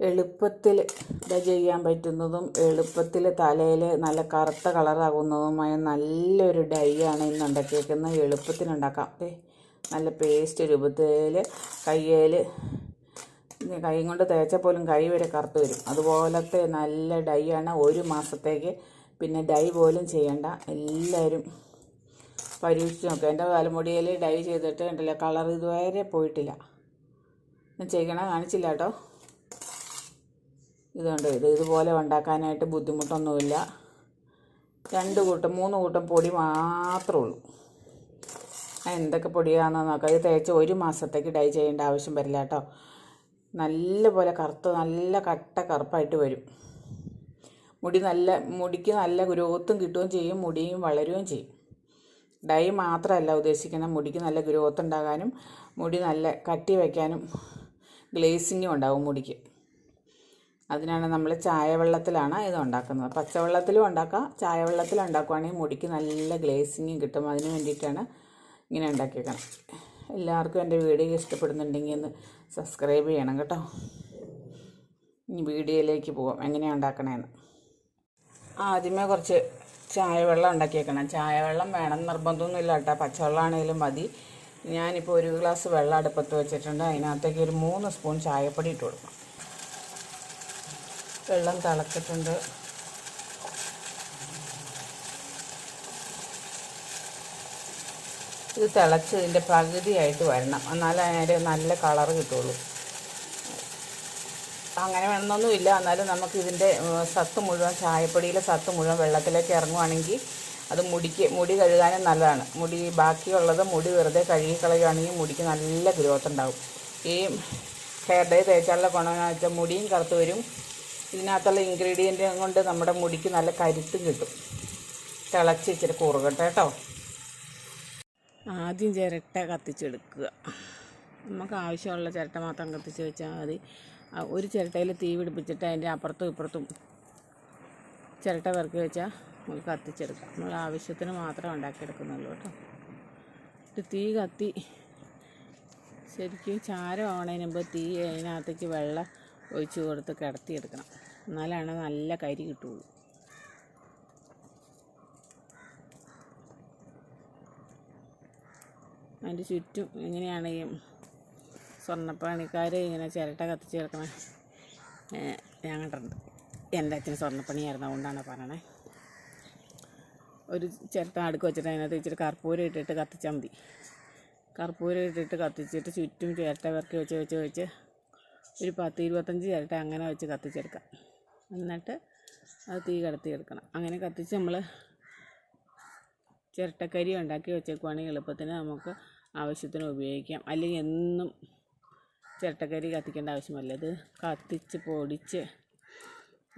എളുപ്പത്തിൽ ഇത് ചെയ്യാൻ പറ്റുന്നതും എളുപ്പത്തിൽ തലയിൽ നല്ല കറുത്ത കളറാകുന്നതുമായ നല്ലൊരു ഡൈ ആണ് ഇന്ന് ഉണ്ടാക്കിയേക്കുന്നത്. എളുപ്പത്തിനുണ്ടാക്കാം നല്ല പേസ്റ്റ് രൂപത്തിൽ കയ്യിൽ കൈ കൊണ്ട് തേച്ചാൽ പോലും കൈ വരെ കറുത്ത് വരും. അതുപോലത്തെ നല്ല ഡൈ ആണ് ഒരു മാസത്തേക്ക് പിന്നെ ഡൈ പോലും ചെയ്യണ്ട. എല്ലാവരും പരീക്ഷിച്ച് നോക്കുക എന്റെ തലമുടിയിൽ ഡൈ ചെയ്തിട്ട് ഉണ്ടല്ലോ കളർ ഇതുവരെ പോയിട്ടില്ല. ഞാൻ ചെയ്യണ കാണിച്ചില്ല കേട്ടോ. ഇതുണ്ട്. ഇത് ഇതുപോലെ ഉണ്ടാക്കാനായിട്ട് ബുദ്ധിമുട്ടൊന്നുമില്ല. രണ്ട് കൂട്ടം മൂന്ന് കൂട്ടം പൊടി മാത്രമേ ഉള്ളൂ. എന്തൊക്കെ പൊടിയാണെന്ന് നോക്കാം. ഇത് തേച്ച് ഒരു മാസത്തേക്ക് ഡൈ ചെയ്യേണ്ട ആവശ്യം വരില്ല കേട്ടോ. നല്ലപോലെ കറുത്ത് നല്ല കട്ട കറുപ്പായിട്ട് വരും. മുടി നല്ല മുടിക്ക് നല്ല ഗ്രോത്തും കിട്ടുകയും ചെയ്യും മുടിയും വളരുകയും ചെയ്യും. ഡൈ മാത്രമല്ല ഉദ്ദേശിക്കുന്നത് മുടിക്ക് നല്ല ഗ്രോത്ത് ഉണ്ടാകാനും മുടി നല്ല കട്ടി വയ്ക്കാനും ഗ്ലേസിങ്ങും ഉണ്ടാവും മുടിക്ക്. അതിനാണ് നമ്മൾ ചായവെള്ളത്തിലാണ് ഇത് ഉണ്ടാക്കുന്നത്. പച്ചവെള്ളത്തിലും ഉണ്ടാക്കാം ചായവെള്ളത്തിൽ ഉണ്ടാക്കുവാണെങ്കിൽ മുടിക്ക് നല്ല ഗ്ലേസിങ്ങും കിട്ടും. അതിന് വേണ്ടിയിട്ടാണ് ഇങ്ങനെ ഉണ്ടാക്കിയേക്കണം. എല്ലാവർക്കും എന്റെ വീഡിയോ ഇഷ്ടപ്പെടുന്നുണ്ടെങ്കിൽ ഒന്ന് സബ്സ്ക്രൈബ് ചെയ്യണം കേട്ടോ. ഇനി വീഡിയോയിലേക്ക് പോകാം എങ്ങനെയാണ് ഉണ്ടാക്കണേന്ന്. ആദ്യമേ കുറച്ച് ചായ ചായവെള്ളം ഉണ്ടാക്കിയേക്കണം. ചായവെള്ളം വേണം നിർബന്ധമൊന്നുമില്ല കേട്ടോ. പച്ചവെള്ളമാണെങ്കിലും മതി. ഞാനിപ്പോൾ ഒരു ഗ്ലാസ് വെള്ളം അടുപ്പത്ത് വെച്ചിട്ടുണ്ട്. അതിനകത്തേക്ക് ഒരു മൂന്ന് സ്പൂൺ ചായപ്പൊടി ഇട്ട് കൊടുക്കണം. വെള്ളം തിളച്ചിട്ടുണ്ട്. ഇത് തിളച്ച് ഇതിന്റെ പകുതിയായിട്ട് വരണം. എന്നാലേ അതിന്റെ നല്ല കളറ് കിട്ടുള്ളൂ. അങ്ങനെ വേണമെന്നൊന്നുമില്ല എന്നാലും നമുക്ക് ഇതിന്റെ സത്ത് മുഴുവൻ ചായപ്പൊടിയിലെ സത്ത് മുഴുവൻ വെള്ളത്തിലേക്ക് ഇറങ്ങുവാണെങ്കിൽ അത് മുടിക്ക് മുടി കഴുകാനും നല്ലതാണ്. മുടി ബാക്കിയുള്ളത് മുടി വെറുതെ കഴുകി കളയുകയാണെങ്കിൽ മുടിക്ക് നല്ല ഗ്രോത്ത് ഉണ്ടാവും. ഈ ഹെയർ ഡേ തേച്ചാലുള്ള ഗുണമെന്ന് വെച്ചാൽ മുടിയും കറുത്ത് വരും. ഇതിനകത്തുള്ള ഇൻഗ്രീഡിയന്റ് കൊണ്ട് നമ്മുടെ മുടിക്ക് നല്ല കരുത്തും കിട്ടും. തിളച്ച് ഇച്ചിരി കുറുകട്ടെ കേട്ടോ. ആദ്യം ചിരട്ട കത്തിച്ചെടുക്കുക. നമുക്ക് ആവശ്യമുള്ള ചിരട്ട മാത്രം കത്തിച്ച് വെച്ചാൽ മതി. ഒരു ചിരട്ടയിൽ തീ പിടിപ്പിച്ചിട്ട് അതിന്റെ അപ്പുറത്തും ഇപ്പുറത്തും ചിരട്ട പെറുക്കി വെച്ചാൽ നമുക്ക് കത്തിച്ചെടുക്കാം. നമ്മൾ ആവശ്യത്തിന് മാത്രം ഉണ്ടാക്കിയെടുക്കുന്നുള്ളൂ കേട്ടോ. തീ കത്തി ശരിക്കും ചാരം ആവണതിന് മുമ്പ് തീ അതിനകത്തേക്ക് വെള്ളം ഒഴിച്ച് കൊടുത്ത് കിടത്തിയെടുക്കണം. എന്നാലാണ് നല്ല കരി കിട്ടുള്ളൂ. അതിന്റെ ചുറ്റും ഇങ്ങനെയാണ് ഈ സ്വർണപ്പണിക്കാർ ഇങ്ങനെ ചിരട്ട കത്തിച്ച് കിടക്കണ ഞാൻ കണ്ടിട്ടുണ്ട്. എന്റെ അച്ഛന് സ്വർണപ്പണിയായിരുന്നു അതുകൊണ്ടാണ് പറയണേ. ഒരു ചിരട്ട അടുക്ക് വെച്ചിട്ട് അതിനകത്ത് ഇച്ചിരി കർപ്പൂരം ഇട്ടിട്ട് കത്തിച്ചാൽ മതി. കർപ്പൂരം ഇട്ടിട്ട് കത്തിച്ചിട്ട് ചുറ്റും ചിരട്ട വിറക്കി വെച്ച് വെച്ച് വെച്ച് ഒരു പത്ത് ഇരുപത്തഞ്ച് ചിരട്ട അങ്ങനെ വെച്ച് കത്തിച്ചെടുക്കാം. എന്നിട്ട് അത് തീ കടത്തിയെടുക്കണം. അങ്ങനെ കത്തിച്ച് നമ്മൾ ചിരട്ടക്കരി ഉണ്ടാക്കി വെച്ചേക്കുവാണെങ്കിൽ എളുപ്പത്തിന് നമുക്ക് ആവശ്യത്തിന് ഉപയോഗിക്കാം. അല്ലെങ്കിൽ എന്നും ചിരട്ടക്കരി കത്തിക്കേണ്ട ആവശ്യമല്ല. ഇത് കത്തിച്ച് പൊടിച്ച്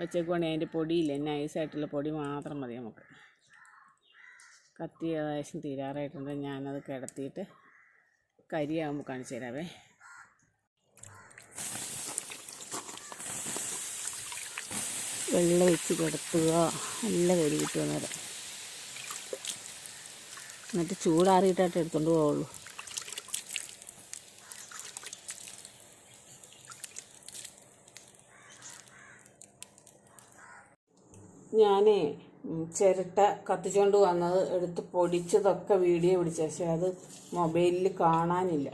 വെച്ചേക്കുവാണെങ്കിൽ അതിന്റെ പൊടിയില്ല നൈസായിട്ടുള്ള പൊടി മാത്രം മതി നമുക്ക്. കത്തി ഏകദേശം തീരാറായിട്ടുണ്ട്. ഞാനത് കിടത്തിയിട്ട് കരിയാകുമ്പോൾ കാണിച്ചു തരാവേ. വെള്ളം വെച്ച് കിടത്തുക. നല്ല കരി കിട്ടുക നേരം എന്നിട്ട് ചൂടാറിയിട്ടായിട്ട് എടുത്തുകൊണ്ട് പോവുള്ളൂ. ഞാനേ ചിരട്ട കത്തിച്ചുകൊണ്ട് വന്നത് എടുത്ത് പൊടിച്ചതൊക്കെ വീഡിയോ പിടിച്ച. പക്ഷേ അത് മൊബൈലിൽ കാണാനില്ല.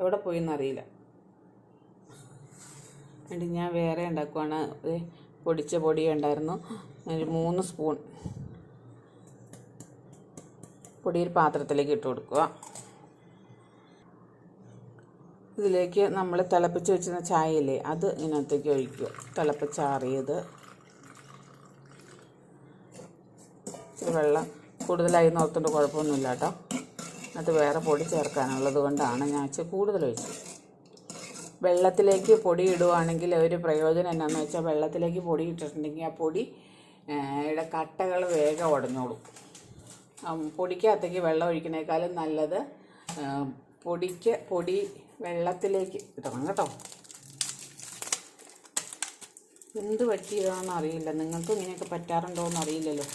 എവിടെ പോയി എന്നറിയില്ല എന്നിട്ട് ഞാൻ വേറെ ഉണ്ടാക്കുവാണ്. പൊടിച്ച പൊടി ഉണ്ടായിരുന്നു ഒരു മൂന്ന് സ്പൂൺ. പൊടിയിൽ പാത്രത്തിലേക്ക് ഇട്ട് കൊടുക്കുക. ഇതിലേക്ക് നമ്മൾ തിളപ്പിച്ച് വെച്ചിരുന്ന ചായയില്ലേ അത് ഇതിനകത്തേക്ക് ഒഴിക്കുക. തിളപ്പിച്ചാറിയത് വെള്ളം കൂടുതലായി നോർത്തുകൊണ്ട് കുഴപ്പമൊന്നുമില്ല കേട്ടോ. അത് വേറെ പൊടി ചേർക്കാനുള്ളത് കൊണ്ടാണ് ഞാൻ കൂടുതൽ ഒഴിച്ചത്. വെള്ളത്തിലേക്ക് പൊടി ഇടുവാണെങ്കിൽ ഒരു പ്രയോജനം എന്നാന്ന് വെച്ചാൽ വെള്ളത്തിലേക്ക് പൊടി ഇട്ടിട്ടുണ്ടെങ്കിൽ ആ പൊടി ഇവിടെ കട്ടകൾ വേഗം ഉടഞ്ഞോളും. പൊടിക്കകത്തേക്ക് വെള്ളം ഒഴിക്കുന്നേക്കാളും നല്ലത് പൊടിക്ക് പൊടി വെള്ളത്തിലേക്ക് ഇടണം കേട്ടോ. എന്ത് പറ്റിയതാണെന്ന് അറിയില്ല. നിങ്ങൾക്ക് ഇങ്ങനെയൊക്കെ പറ്റാറുണ്ടോ എന്ന് അറിയില്ലല്ലോ.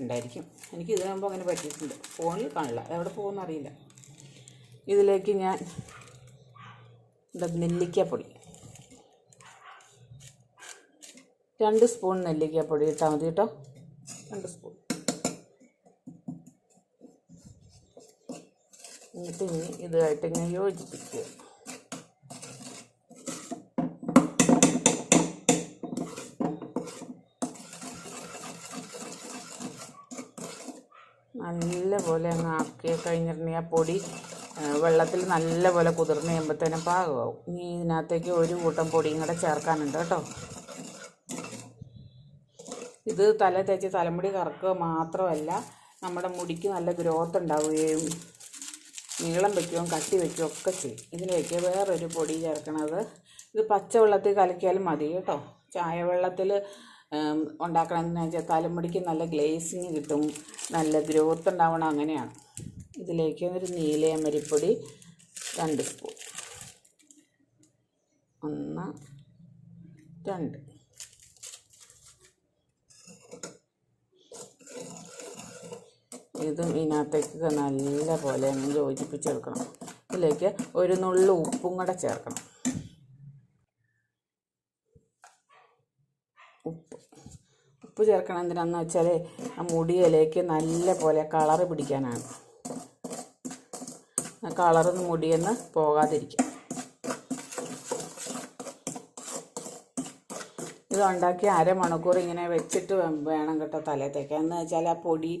ഉണ്ടായിരിക്കും. എനിക്ക് ഇതിനു അങ്ങനെ പറ്റിയിട്ടുണ്ട്. ഫോണിൽ കാണില്ല. അതെവിടെ പോകുമെന്ന് അറിയില്ല. ഇതിലേക്ക് ഞാൻ നെല്ലിക്കാപ്പൊടി. രണ്ട് സ്പൂൺ നെല്ലിക്കാപ്പൊടി ഇട്ടാൽ മതി കേട്ടോ. രണ്ട് സ്പൂൺ. എന്നിട്ട് ഇനി ഇതുമായിട്ട് ഇങ്ങനെ യോജിപ്പിക്കുക. നല്ലപോലെ അങ്ങ് ആക്കി കഴിഞ്ഞിട്ടുണ്ടെങ്കിൽ ആ പൊടി വെള്ളത്തിൽ നല്ലപോലെ കുതിർന്ന് കഴിയുമ്പോഴത്തേനും പാകമാവും. ഇനി ഇതിനകത്തേക്ക് ഒരു കൂട്ടം പൊടിയും കൂടെ ചേർക്കാനുണ്ട് കേട്ടോ. ഇത് തല തേച്ച് തലമുടി കറക്കുക മാത്രമല്ല നമ്മുടെ മുടിക്ക് നല്ല ഗ്രോത്ത് ഉണ്ടാവുകയും നീളം വയ്ക്കുകയും കട്ടി വയ്ക്കുകയും ഒക്കെ ചെയ്യും. ഇതിലേക്ക് വേറൊരു പൊടി ചേർക്കണത് ഇത് പച്ചവെള്ളത്തിൽ കലക്കിയാലും മതി കേട്ടോ. ചായ വെള്ളത്തിൽ ഉണ്ടാക്കണമെന്ന് വെച്ചാൽ തലമുടിക്ക് നല്ല ഗ്ലേസിങ് കിട്ടും നല്ല ഗ്രോത്ത് ഉണ്ടാവണം അങ്ങനെയാണ്. ഇതിലേക്ക് ഒരു നീലയമരിപ്പൊടി രണ്ട് സ്പൂൺ ഒന്ന് രണ്ട്. ഇതും ഇതിനകത്തേക്ക് നല്ല പോലെ ഒന്ന് യോജിപ്പിച്ചെടുക്കണം. ഇതിലേക്ക് ഒരു നുള്ളു ഉപ്പും കൂടെ ചേർക്കണം. ഉപ്പ്. ഉപ്പ് ചേർക്കണം. എന്തിനാന്ന് വെച്ചാൽ ആ മുടിയിലേക്ക് നല്ല പോലെ കളറ് പിടിക്കാനാണ്. കളറൊന്ന് മുടിയെന്ന് പോകാതിരിക്കും. ഇത് ഉണ്ടാക്കി അരമണിക്കൂർ ഇങ്ങനെ വെച്ചിട്ട് വേണം കേട്ടോ തലേ തേക്കാൻ എന്ന് വെച്ചാൽ ആ പൊടി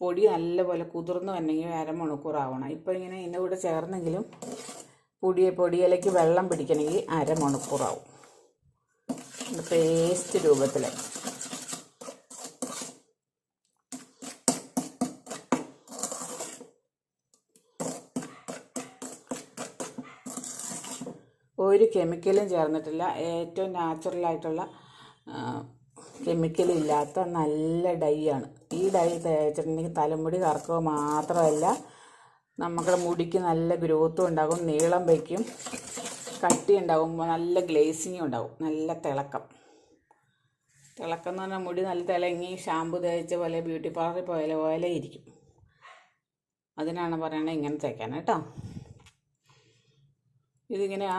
പൊടി നല്ലപോലെ കുതിർന്ന് വന്നെങ്കിൽ അരമണിക്കൂർ ആവണം. ഇപ്പം ഇങ്ങനെ ഇതിന്റെ കൂടെ ചേർന്നെങ്കിലും പൊടി പൊടിയിലേക്ക് വെള്ളം പിടിക്കണമെങ്കിൽ അരമണിക്കൂറാവും പേസ്റ്റ് രൂപത്തിൽ ഒരു കെമിക്കലും ചേർന്നിട്ടില്ല. ഏറ്റവും നാച്ചുറലായിട്ടുള്ള കെമിക്കലില്ലാത്ത നല്ല ഡൈ ആണ്. ഈ ഡൈ തേച്ചിട്ടുണ്ടെങ്കിൽ തലമുടി കറക്കുക മാത്രമല്ല നമ്മുടെ മുടിക്ക് നല്ല ഗ്രോത്തും ഉണ്ടാകും നീളം വയ്ക്കും കട്ടി ഉണ്ടാകും നല്ല ഗ്ലേസിങ്ങും ഉണ്ടാകും നല്ല തിളക്കം. തിളക്കം എന്ന് പറഞ്ഞാൽ മുടി നല്ല തിളങ്ങി ഷാമ്പു തേച്ച പോലെ ബ്യൂട്ടി പാർലറിൽ പോയാലെ പോലെ ഇരിക്കും. അതിനാണ് പറയണത് ഇങ്ങനെ തേക്കാൻ കേട്ടോ. ഇതിങ്ങനെ ആ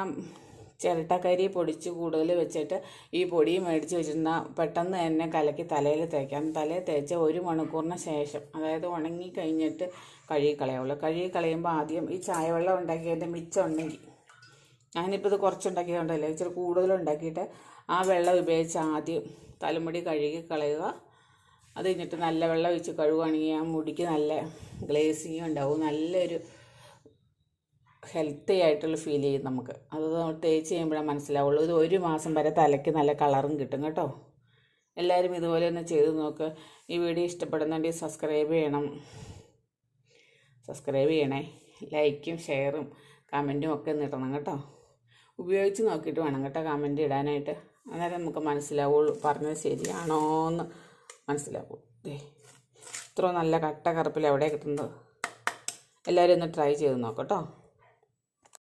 ചിരട്ടക്കരി പൊടിച്ച് കൂടുതൽ വെച്ചിട്ട് ഈ പൊടി മേടിച്ച് വെച്ചിരുന്നാൽ പെട്ടെന്ന് തന്നെ കലക്കി തലയിൽ തേക്കാം. തലയിൽ തേച്ച് ഒരു മണിക്കൂറിന് ശേഷം അതായത് ഉണങ്ങി കഴിഞ്ഞിട്ട് കഴുകി കളയുള്ളൂ. കഴുകി കളയുമ്പോൾ ആദ്യം ഈ ചായവെള്ളം ഉണ്ടാക്കിയതിന്റെ മിച്ചം ഉണ്ടെങ്കിൽ ഞാനിപ്പോൾ ഇത് കുറച്ചുണ്ടാക്കിയതുകൊണ്ടല്ലേ ഇച്ചിരി കൂടുതൽ ഉണ്ടാക്കിയിട്ട് ആ വെള്ളം ഉപയോഗിച്ച് ആദ്യം തലമുടി കഴുകി കളയുക. അത് കഴിഞ്ഞിട്ട് നല്ല വെള്ളം ഒഴിച്ച് കഴുകുകയാണെങ്കിൽ ആ മുടിക്ക് നല്ല ഗ്ലേസിങ് ഉണ്ടാവും നല്ലൊരു ഹെൽത്തി ആയിട്ടുള്ള ഫീൽ ചെയ്യും നമുക്ക്. അത് തേച്ച് ചെയ്യുമ്പോഴേ മനസ്സിലാവുള്ളൂ. ഇത് ഒരു മാസം വരെ തലയ്ക്ക് നല്ല കളറും കിട്ടും കേട്ടോ. എല്ലാവരും ഇതുപോലെ തന്നെ ചെയ്ത് നോക്ക്. ഈ വീഡിയോ ഇഷ്ടപ്പെടുന്നുണ്ടെങ്കിൽ സബ്സ്ക്രൈബ് ചെയ്യണം. സബ്സ്ക്രൈബ് ചെയ്യണേ. ലൈക്കും ഷെയറും കമന്റും ഒക്കെ നിട്ടണം കേട്ടോ. ഉപയോഗിച്ച് നോക്കിയിട്ട് വേണം കേട്ടോ കമന്റ് ഇടാനായിട്ട്. അന്നേരം നമുക്ക് മനസ്സിലാവുള്ളൂ പറഞ്ഞത് ശരിയാണോന്ന് മനസ്സിലാവുള്ളൂ. ദേ ഇത്ര നല്ല കട്ട കറുപ്പിൽ എവിടെ കിട്ടുന്നത്? എല്ലാവരും ഒന്ന് ട്രൈ ചെയ്ത് നോക്കട്ടോ